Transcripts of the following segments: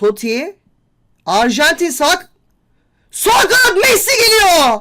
Totti. Arjantin sağ Sağ kanat Messi geliyor.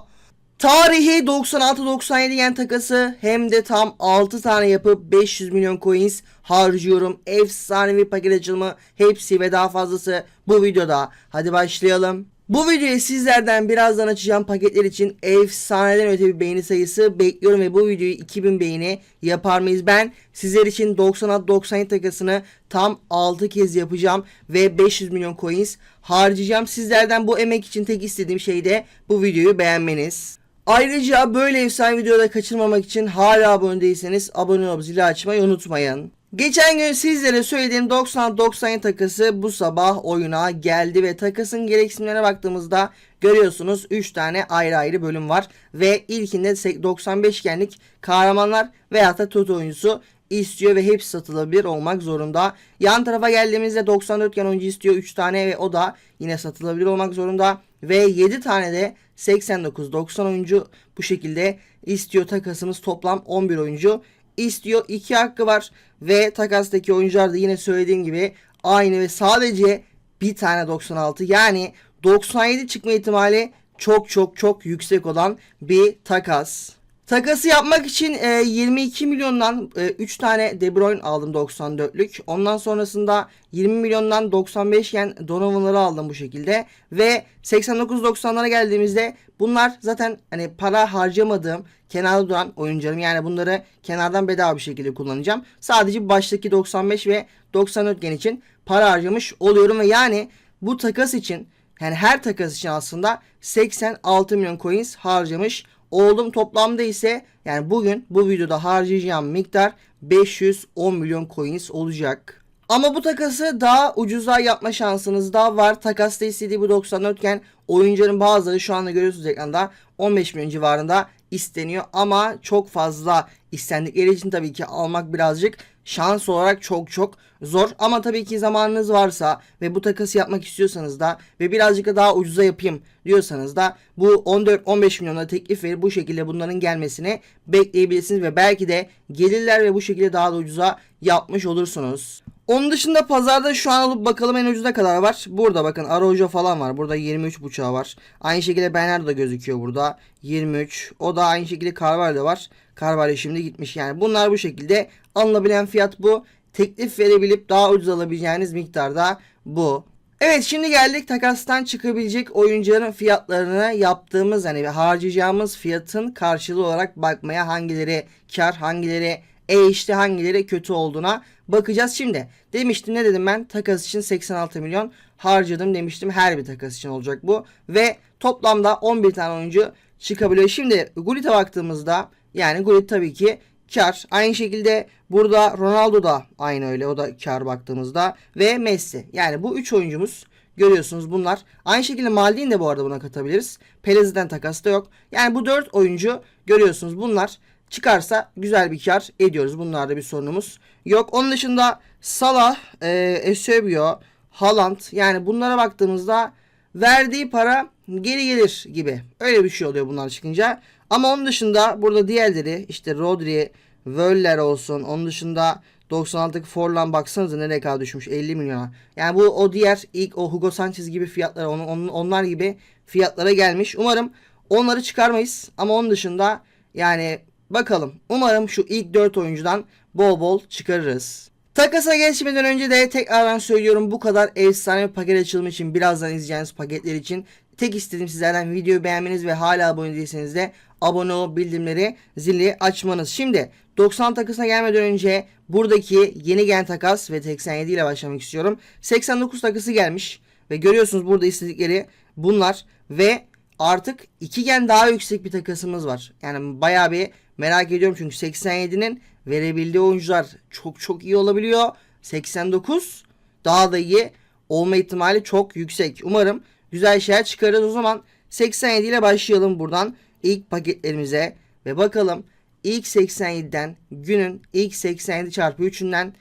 Tarihi 96-97 yen takası hem de tam 6 tane yapıp 500 milyon coins harcıyorum. Efsanevi paket açılımı hepsi ve daha fazlası bu videoda. Hadi başlayalım. Bu videoyu sizlerden birazdan açacağım paketler için efsaneden öte bir beğeni sayısı bekliyorum ve bu videoyu 2000 beğeni yapar mıyız? Ben sizler için 96-97 takasını tam 6 kez yapacağım ve 500 milyon coins harcayacağım. Sizlerden bu emek için tek istediğim şey de bu videoyu beğenmeniz. Ayrıca böyle efsane videoda kaçırmamak için hala abone değilseniz abone olup zili açmayı unutmayın. Geçen gün sizlere söylediğim 90-90 takası bu sabah oyuna geldi ve takasın gereksinimlerine baktığımızda görüyorsunuz 3 tane ayrı ayrı bölüm var ve ilkinde 95 genlik kahramanlar veya da Toto oyuncusu istiyor ve hepsi satılabilir olmak zorunda. Yan tarafa geldiğimizde 94 gen oyuncu istiyor 3 tane ve o da yine satılabilir olmak zorunda. Ve 7 tane de 89-90 oyuncu bu şekilde istiyor takasımız toplam 11 oyuncu istiyor. 2 hakkı var ve takastaki oyuncular da yine söylediğim gibi aynı ve sadece bir tane 96 yani 97 çıkma ihtimali çok çok çok yüksek olan bir takas. Takası yapmak için e, 22 milyondan e, 3 tane De Bruyne aldım 94'lük. Ondan sonrasında 20 milyondan 95 yen Donovan'ları aldım bu şekilde. Ve 89-90'lara geldiğimizde bunlar zaten hani para harcamadığım kenarda duran oyuncularım. Yani bunları kenardan bedava bir şekilde kullanacağım. Sadece baştaki 95 ve 94 gen için para harcamış oluyorum. Ve yani bu takas için yani her takas için aslında 86 milyon coins harcamış oldum. Toplamda ise yani bugün bu videoda harcayacağım miktar 510 milyon coins olacak. Ama bu takası daha ucuza yapma şansınız daha var. Takasta istediği bu 94 iken oyuncuların bazıları şu anda görüyorsunuz ekranda 15 milyon civarında isteniyor. Ama çok fazla istendikleri için tabii ki almak birazcık şans olarak çok çok zor. Ama tabii ki zamanınız varsa ve bu takası yapmak istiyorsanız da ve birazcık da daha ucuza yapayım diyorsanız da bu 14-15 milyona teklif verip bu şekilde bunların gelmesini bekleyebilirsiniz ve belki de gelirler ve bu şekilde daha da ucuza yapmış olursunuz. Onun dışında pazarda şu an alıp bakalım en ucuza kadar var. Burada bakın Araujo falan var. Burada 23 buçuğa var. Aynı şekilde Bernardo da gözüküyor burada. 23. O da aynı şekilde Carvalho var. Carvalho şimdi gitmiş yani. Bunlar bu şekilde alınabilen fiyat bu. Teklif verebilip daha ucuz alabileceğiniz miktarda bu. Evet şimdi geldik takastan çıkabilecek oyuncuların fiyatlarını yaptığımız hani harcayacağımız fiyatın karşılığı olarak bakmaya hangileri kar hangileri e işte hangileri kötü olduğuna bakacağız. Şimdi demiştim ne dedim ben takas için 86 milyon harcadım demiştim. Her bir takas için olacak bu. Ve toplamda 11 tane oyuncu çıkabiliyor. Şimdi Gullit'e baktığımızda yani Gullit tabii ki kar. Aynı şekilde burada Ronaldo da aynı öyle. O da kar baktığımızda. Ve Messi. Yani bu 3 oyuncumuz görüyorsunuz bunlar. Aynı şekilde Maldini de bu arada buna katabiliriz. Pelez'den takas da yok. Yani bu 4 oyuncu görüyorsunuz bunlar çıkarsa güzel bir kar ediyoruz. Bunlarda bir sorunumuz yok. Onun dışında Salah, e, Eusebio, Haaland yani bunlara baktığımızda verdiği para geri gelir gibi. Öyle bir şey oluyor bunlar çıkınca. Ama onun dışında burada diğerleri işte Rodri, Wöller olsun. Onun dışında 96'lık Forlan baksanıza nereye kadar düşmüş 50 milyona. Yani bu o diğer ilk o Hugo Sanchez gibi fiyatlara onun, onun, onlar gibi fiyatlara gelmiş. Umarım onları çıkarmayız. Ama onun dışında yani bakalım. Umarım şu ilk 4 oyuncudan bol bol çıkarırız. Takasa geçmeden önce de tekrardan söylüyorum bu kadar efsane bir paket açılımı için birazdan izleyeceğiniz paketler için tek istediğim sizlerden videoyu beğenmeniz ve hala abone değilseniz de abone olup bildirimleri zili açmanız. Şimdi 90 takasına gelmeden önce buradaki yeni gen takas ve 87 ile başlamak istiyorum. 89 takası gelmiş ve görüyorsunuz burada istedikleri bunlar ve artık 2 gen daha yüksek bir takasımız var. Yani bayağı bir merak ediyorum çünkü 87'nin verebildiği oyuncular çok çok iyi olabiliyor. 89 daha da iyi olma ihtimali çok yüksek. Umarım güzel şeyler çıkarırız. O zaman 87 ile başlayalım buradan ilk paketlerimize ve bakalım ilk 87'den günün ilk 87 çarpı 3'ünden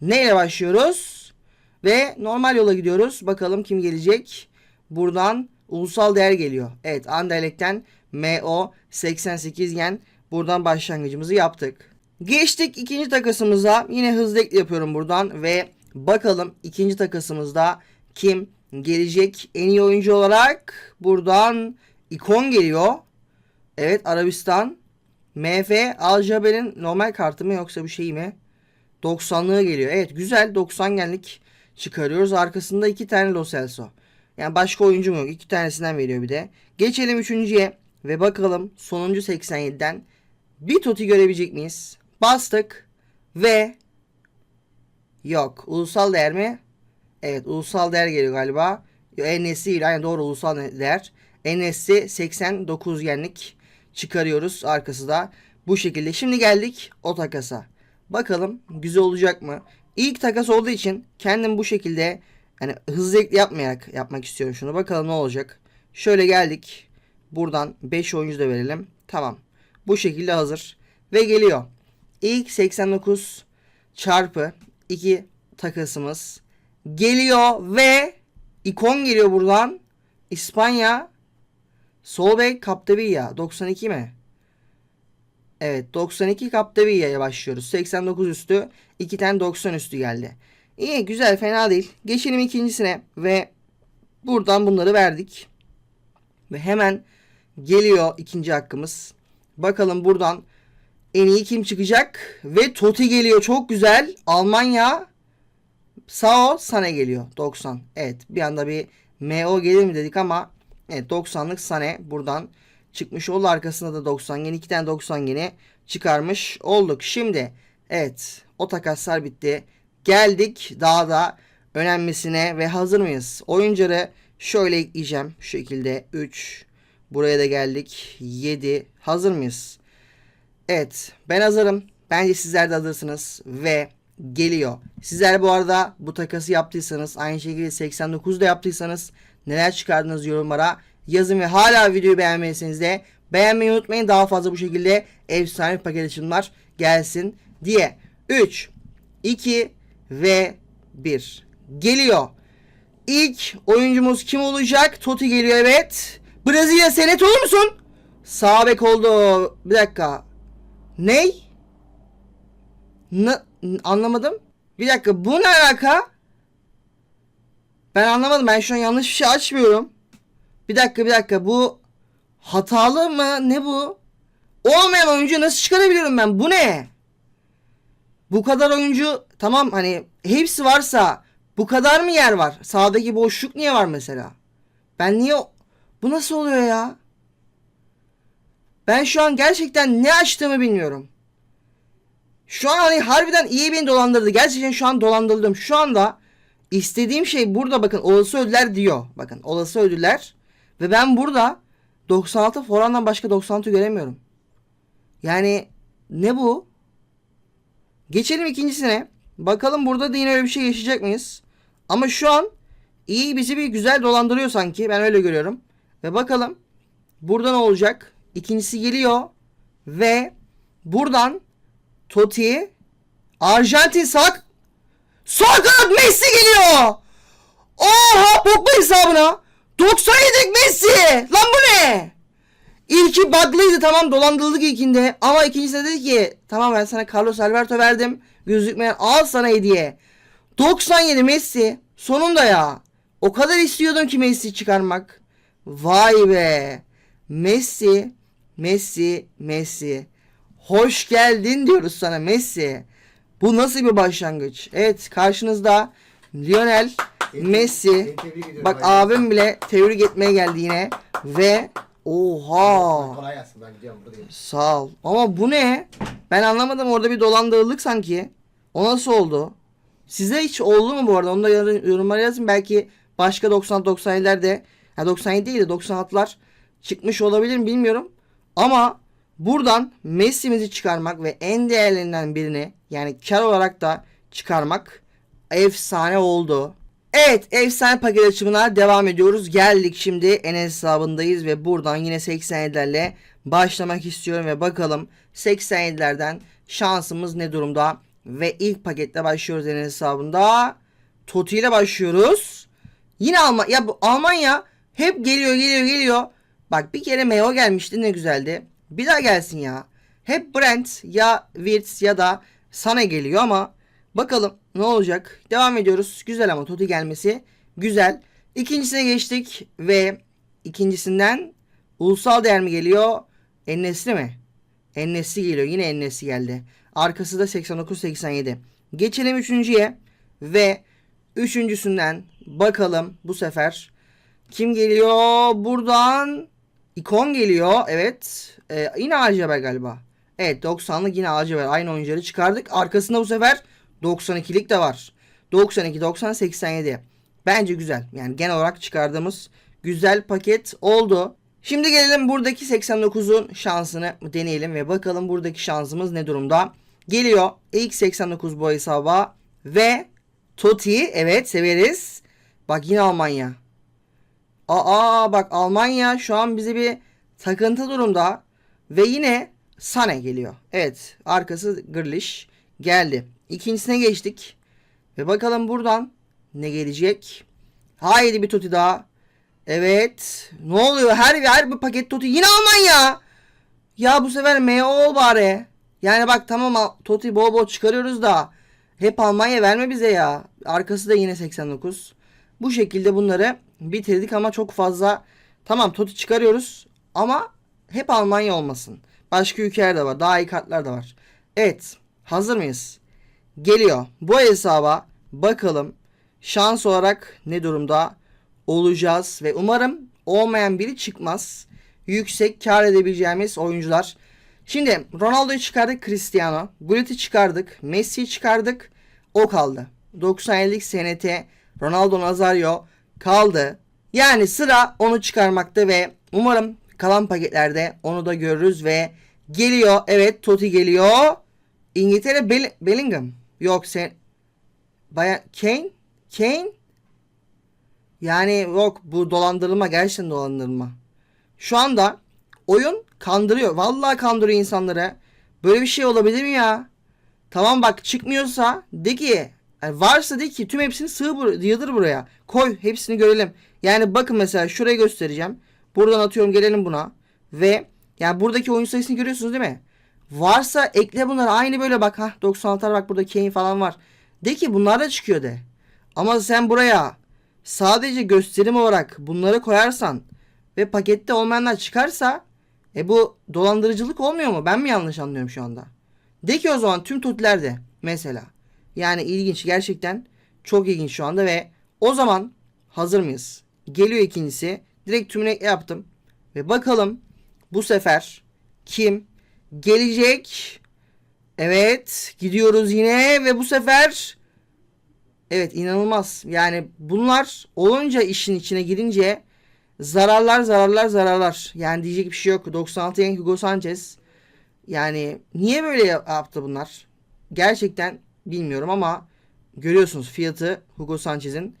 neyle başlıyoruz? Ve normal yola gidiyoruz. Bakalım kim gelecek? Buradan ulusal değer geliyor. Evet Anderlecht'ten MO 88 yen buradan başlangıcımızı yaptık. Geçtik ikinci takasımıza. Yine hızlı ekle yapıyorum buradan ve bakalım ikinci takasımızda kim gelecek en iyi oyuncu olarak buradan ikon geliyor. Evet Arabistan. MF Aljaber'in normal kartı mı yoksa bir şey mi? 90'lığı geliyor. Evet güzel 90 genlik çıkarıyoruz. Arkasında iki tane Lo Celso. Yani başka oyuncu mu yok? İki tanesinden veriyor bir de. Geçelim üçüncüye ve bakalım sonuncu 87'den bir Toti görebilecek miyiz? Bastık ve yok. Ulusal değer mi? Evet ulusal değer geliyor galiba. NS'i ile aynı doğru ulusal değer. NS'i 89 yenlik çıkarıyoruz arkası da bu şekilde. Şimdi geldik o takasa. Bakalım güzel olacak mı? İlk takas olduğu için kendim bu şekilde yani hızlı yapmayarak yapmak istiyorum şunu. Bakalım ne olacak. Şöyle geldik. Buradan 5 oyuncu da verelim. Tamam. Bu şekilde hazır. Ve geliyor. İlk 89 çarpı 2 takasımız geliyor ve ikon geliyor buradan. İspanya Sol bek Capdevilla 92 mi? Evet 92 Capdevilla'ya başlıyoruz. 89 üstü 2 tane 90 üstü geldi. İyi güzel fena değil. Geçelim ikincisine ve buradan bunları verdik. Ve hemen geliyor ikinci hakkımız. Bakalım buradan en iyi kim çıkacak? Ve Totti geliyor çok güzel. Almanya Sao Sane geliyor 90. Evet bir anda bir MO gelir mi dedik ama evet 90'lık Sane buradan çıkmış oldu. Arkasında da 90 yeni iki tane 90 yeni çıkarmış olduk. Şimdi evet o takaslar bitti. Geldik daha da önemlisine ve hazır mıyız? Oyuncuları şöyle ekleyeceğim. Şu şekilde 3 buraya da geldik 7 hazır mıyız? Evet ben hazırım. Bence sizler de hazırsınız ve geliyor. Sizler bu arada bu takası yaptıysanız aynı şekilde 89'da yaptıysanız neler çıkardınız yorumlara yazın ve hala videoyu beğenmediyseniz de beğenmeyi unutmayın. Daha fazla bu şekilde efsane paket açılımlar gelsin diye. 3, 2 ve 1 geliyor. İlk oyuncumuz kim olacak? Totti geliyor evet. Brezilya senet olur musun? Sağ bek oldu. Bir dakika. Ney? Ne? Anlamadım. Bir dakika bu ne alaka? Ben anlamadım. Ben şu an yanlış bir şey açmıyorum. Bir dakika bir dakika bu hatalı mı? Ne bu? Olmayan oyuncu nasıl çıkarabiliyorum ben? Bu ne? Bu kadar oyuncu tamam hani hepsi varsa bu kadar mı yer var? Sağdaki boşluk niye var mesela? Ben niye bu nasıl oluyor ya? Ben şu an gerçekten ne açtığımı bilmiyorum. Şu an hani harbiden iyi beni dolandırdı. Gerçekten şu an dolandırıldım. Şu anda istediğim şey burada bakın olası ödüller diyor. Bakın olası ödüller. Ve ben burada 96 forandan başka 96 göremiyorum. Yani ne bu? Geçelim ikincisine. Bakalım burada da yine öyle bir şey yaşayacak mıyız? Ama şu an iyi bizi bir güzel dolandırıyor sanki. Ben öyle görüyorum. Ve bakalım burada ne olacak? İkincisi geliyor. Ve buradan Totti Arjantin sağ sağ kanat Messi geliyor. Oha Pogba hesabına 97 Messi. Lan bu ne? İlki bug'lıydı tamam dolandırıldık ilkinde ama ikincisinde dedi ki tamam ben sana Carlos Alberto verdim gözükmeyen al sana hediye. 97 Messi sonunda ya. O kadar istiyordum ki Messi çıkarmak. Vay be. Messi, Messi, Messi. Hoş geldin diyoruz sana Messi. Bu nasıl bir başlangıç? Evet karşınızda Lionel Messi. Bak abim bile tebrik etmeye geldi yine. Ve oha. Kolay gelsin ben gidiyorum buradayım. Sağ ol. Ama bu ne? Ben anlamadım orada bir dolandırıldık sanki. O nasıl oldu? Size hiç oldu mu bu arada? Onu da yor- yorumlara yazın. Belki başka 90-97'lerde ha 97 değil de 96'lar çıkmış olabilir mi bilmiyorum. Ama buradan Messi'mizi çıkarmak ve en değerlerinden birini yani kar olarak da çıkarmak efsane oldu. Evet efsane paket açımına devam ediyoruz. Geldik şimdi Enes hesabındayız ve buradan yine 87'lerle başlamak istiyorum ve bakalım 87'lerden şansımız ne durumda? Ve ilk paketle başlıyoruz Enes hesabında. Totti ile başlıyoruz. Yine Alman ya bu Almanya hep geliyor geliyor geliyor. Bak bir kere Meo gelmişti ne güzeldi. Bir daha gelsin ya. Hep Brent ya Wirtz ya da Sana geliyor ama bakalım ne olacak. Devam ediyoruz. Güzel ama Totti gelmesi Güzel. İkincisine geçtik ve ikincisinden ulusal değer mi geliyor? Ennesli mi? Ennesli geliyor. Yine Ennesli geldi. Arkası da 89-87. Geçelim üçüncüye ve üçüncüsünden bakalım bu sefer kim geliyor? Buradan ikon geliyor. Evet. Ee, yine Alcaber galiba. Evet 90'lık yine Alcaber. Aynı oyuncuları çıkardık. Arkasında bu sefer 92'lik de var. 92, 90, 87. Bence güzel. Yani genel olarak çıkardığımız güzel paket oldu. Şimdi gelelim buradaki 89'un şansını deneyelim ve bakalım buradaki şansımız ne durumda. Geliyor ilk 89 bu hesaba ve Totti evet severiz. Bak yine Almanya. Aa bak Almanya şu an bize bir takıntı durumda ve yine Sane geliyor. Evet arkası Grealish geldi. İkincisine geçtik. Ve bakalım buradan ne gelecek. Haydi bir Totti daha. Evet. Ne oluyor? Her her bir paket Totti. Yine Almanya. Ya bu sefer MO ol bari. Yani bak tamam Totti bol bol çıkarıyoruz da. Hep Almanya verme bize ya. Arkası da yine 89. Bu şekilde bunları bitirdik ama çok fazla. Tamam Totti çıkarıyoruz. Ama hep Almanya olmasın. Başka ülkeler de var. Daha iyi kartlar da var. Evet. Hazır mıyız? Geliyor. Bu hesaba bakalım şans olarak ne durumda olacağız ve umarım olmayan biri çıkmaz. Yüksek kar edebileceğimiz oyuncular. Şimdi Ronaldo'yu çıkardık Cristiano. Gullit'i çıkardık. Messi'yi çıkardık. O kaldı. 97'lik SNT Ronaldo Nazario kaldı. Yani sıra onu çıkarmakta ve umarım kalan paketlerde onu da görürüz ve geliyor. Evet Totti geliyor. İngiltere Bell- Bellingham. Yok sen Baya Kane? Kane? Yani yok bu dolandırılma gerçekten dolandırılma. Şu anda oyun kandırıyor. Vallahi kandırıyor insanları. Böyle bir şey olabilir mi ya? Tamam bak çıkmıyorsa de ki yani varsa de ki tüm hepsini sığ bur yığdır buraya. Koy hepsini görelim. Yani bakın mesela şuraya göstereceğim. Buradan atıyorum gelelim buna. Ve yani buradaki oyun sayısını görüyorsunuz değil mi? Varsa ekle bunları aynı böyle bak. ha 96'lar bak burada Kane falan var. De ki bunlar da çıkıyor de. Ama sen buraya sadece gösterim olarak bunları koyarsan ve pakette olmayanlar çıkarsa e bu dolandırıcılık olmuyor mu? Ben mi yanlış anlıyorum şu anda? De ki o zaman tüm tutler de mesela. Yani ilginç gerçekten çok ilginç şu anda ve o zaman hazır mıyız? Geliyor ikincisi. Direkt tümüne yaptım. Ve bakalım bu sefer kim gelecek? Evet gidiyoruz yine ve bu sefer evet inanılmaz. Yani bunlar olunca işin içine girince zararlar zararlar zararlar. Yani diyecek bir şey yok. 96 Yankee Hugo Sanchez yani niye böyle yaptı bunlar? Gerçekten bilmiyorum ama görüyorsunuz fiyatı Hugo Sanchez'in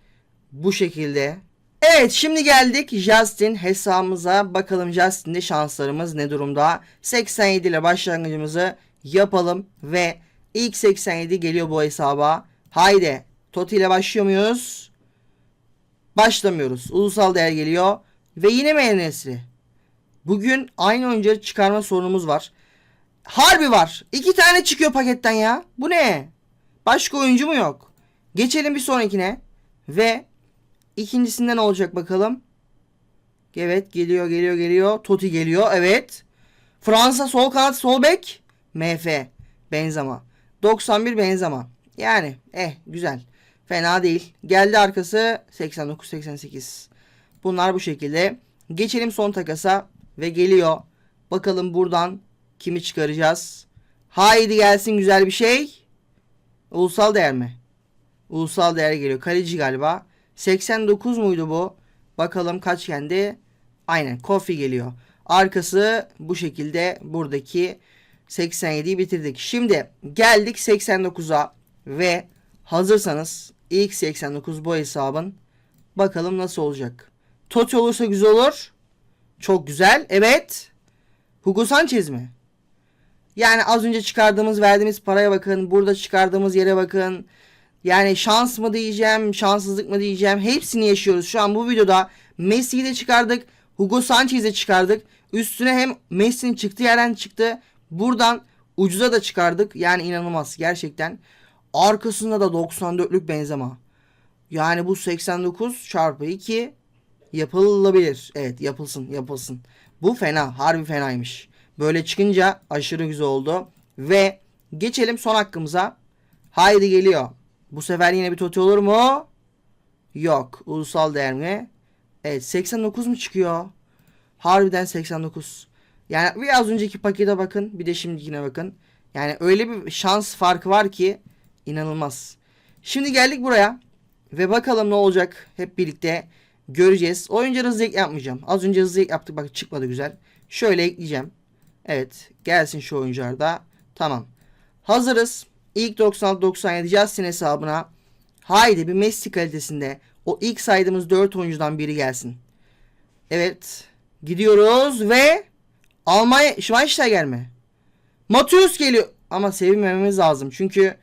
bu şekilde. Evet şimdi geldik Justin hesabımıza. Bakalım Justin'de şanslarımız ne durumda? 87 ile başlangıcımızı yapalım ve ilk 87 geliyor bu hesaba. Haydi Totti ile başlıyor muyuz? Başlamıyoruz. Ulusal değer geliyor. Ve yine mi Enes'i? Bugün aynı oyuncuları çıkarma sorunumuz var. Harbi var. İki tane çıkıyor paketten ya. Bu ne? Başka oyuncu mu yok? Geçelim bir sonrakine. Ve ikincisinden olacak bakalım. Evet geliyor geliyor geliyor. Totti geliyor. Evet. Fransa sol kanat sol bek. MF. Benzema. 91 Benzema. Yani eh güzel. Fena değil. Geldi arkası 89-88. Bunlar bu şekilde. Geçelim son takasa ve geliyor. Bakalım buradan kimi çıkaracağız. Haydi gelsin güzel bir şey. Ulusal değer mi? Ulusal değer geliyor. Kaleci galiba. 89 muydu bu? Bakalım kaç yendi? Aynen. Kofi geliyor. Arkası bu şekilde buradaki 87'yi bitirdik. Şimdi geldik 89'a ve hazırsanız ilk 89 bu hesabın bakalım nasıl olacak. Totti olursa güzel olur. Çok güzel. Evet. Hugo Sanchez mi? Yani az önce çıkardığımız verdiğimiz paraya bakın. Burada çıkardığımız yere bakın. Yani şans mı diyeceğim, şanssızlık mı diyeceğim. Hepsini yaşıyoruz. Şu an bu videoda Messi'yi de çıkardık. Hugo Sanchez'i çıkardık. Üstüne hem Messi'nin çıktığı yerden çıktı. Buradan ucuza da çıkardık. Yani inanılmaz gerçekten. Arkasında da 94'lük Benzema. Yani bu 89 çarpı 2 yapılabilir. Evet yapılsın yapılsın. Bu fena harbi fenaymış. Böyle çıkınca aşırı güzel oldu. Ve geçelim son hakkımıza. Haydi geliyor. Bu sefer yine bir toti olur mu? Yok. Ulusal değer mi? Evet 89 mu çıkıyor? Harbiden 89. Yani bir az önceki pakete bakın. Bir de şimdikine bakın. Yani öyle bir şans farkı var ki inanılmaz. Şimdi geldik buraya. Ve bakalım ne olacak hep birlikte göreceğiz. Oyuncu hızlı yapmayacağım. Az önce hızlı yaptık bak çıkmadı güzel. Şöyle ekleyeceğim. Evet gelsin şu oyuncular da. Tamam. Hazırız. İlk 96-97 Justin hesabına. Haydi bir Messi kalitesinde o ilk saydığımız 4 oyuncudan biri gelsin. Evet. Gidiyoruz ve Almanya Schweinsteiger mi? Matius geliyor. Ama sevinmememiz lazım. Çünkü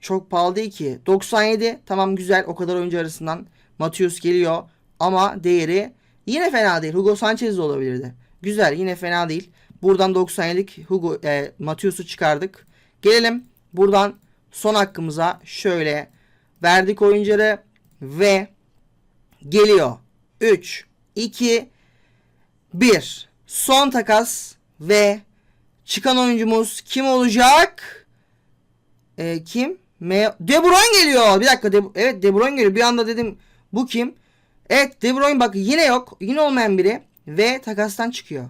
çok pahalı değil ki. 97 tamam güzel o kadar oyuncu arasından Matius geliyor. Ama değeri yine fena değil. Hugo Sanchez de olabilirdi. Güzel yine fena değil. Buradan 97'lik Hugo e, Matius'u çıkardık. Gelelim buradan son hakkımıza şöyle verdik oyuncuları ve geliyor. 3 2 1 son takas ve çıkan oyuncumuz kim olacak? E, kim? Me De Bruyne geliyor. Bir dakika. De evet De Bruyne geliyor. Bir anda dedim bu kim? Evet De Bruyne bak yine yok. Yine olmayan biri. Ve takastan çıkıyor.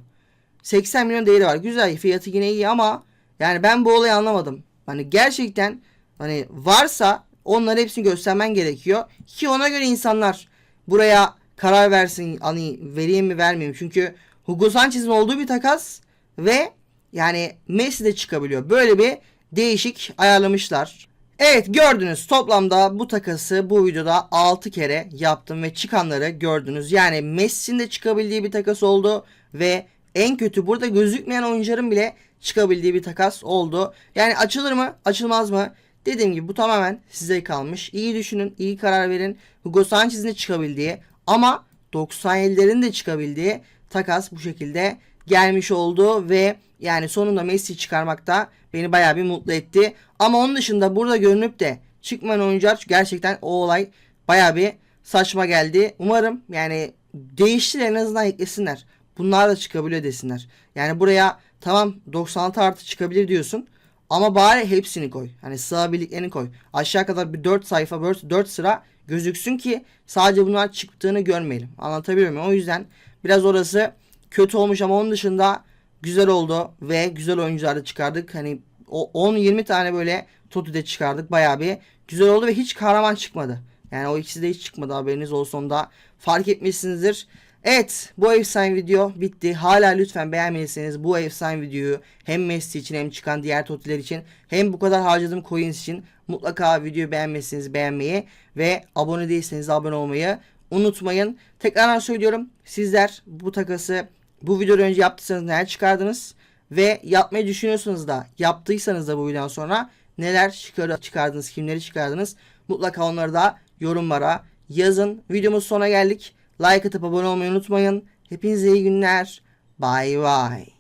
80 milyon değeri var. Güzel fiyatı yine iyi ama yani ben bu olayı anlamadım. Hani gerçekten hani varsa onları hepsini göstermen gerekiyor. Ki ona göre insanlar buraya karar versin hani vereyim mi vermeyeyim. Çünkü Hugo Sanchez'in olduğu bir takas ve yani Messi de çıkabiliyor. Böyle bir değişik ayarlamışlar. Evet gördünüz toplamda bu takası bu videoda 6 kere yaptım ve çıkanları gördünüz. Yani Messi'nin de çıkabildiği bir takas oldu ve en kötü burada gözükmeyen oyuncuların bile çıkabildiği bir takas oldu. Yani açılır mı açılmaz mı? Dediğim gibi bu tamamen size kalmış. İyi düşünün, iyi karar verin. Hugo Sanchez'in çıkabildiği ama 97'lerin de çıkabildiği takas bu şekilde gelmiş oldu ve yani sonunda Messi çıkarmak da beni bayağı bir mutlu etti. Ama onun dışında burada görünüp de çıkmayan oyuncular gerçekten o olay bayağı bir saçma geldi. Umarım yani değiştir en azından eklesinler. Bunlar da çıkabiliyor desinler. Yani buraya tamam 96 artı çıkabilir diyorsun. Ama bari hepsini koy. Hani sığabildiklerini koy. Aşağı kadar bir 4 sayfa 4 sıra gözüksün ki sadece bunlar çıktığını görmeyelim. Anlatabiliyor muyum? O yüzden biraz orası kötü olmuş ama onun dışında güzel oldu ve güzel oyuncular da çıkardık. Hani o 10-20 tane böyle Totu'de çıkardık. Bayağı bir güzel oldu ve hiç kahraman çıkmadı. Yani o ikisi de hiç çıkmadı haberiniz olsun da fark etmişsinizdir. Evet bu efsane video bitti. Hala lütfen beğenmediyseniz bu efsane videoyu hem Messi için hem çıkan diğer totiler için hem bu kadar harcadığım coins için mutlaka videoyu beğenmezseniz beğenmeyi ve abone değilseniz abone olmayı unutmayın. Tekrardan söylüyorum sizler bu takası bu videodan önce yaptıysanız neler çıkardınız ve yapmayı düşünüyorsanız da yaptıysanız da bu videodan sonra neler çıkar çıkardınız kimleri çıkardınız mutlaka onları da yorumlara yazın. Videomuz sona geldik. Like atıp abone olmayı unutmayın. Hepinize iyi günler. Bye bye.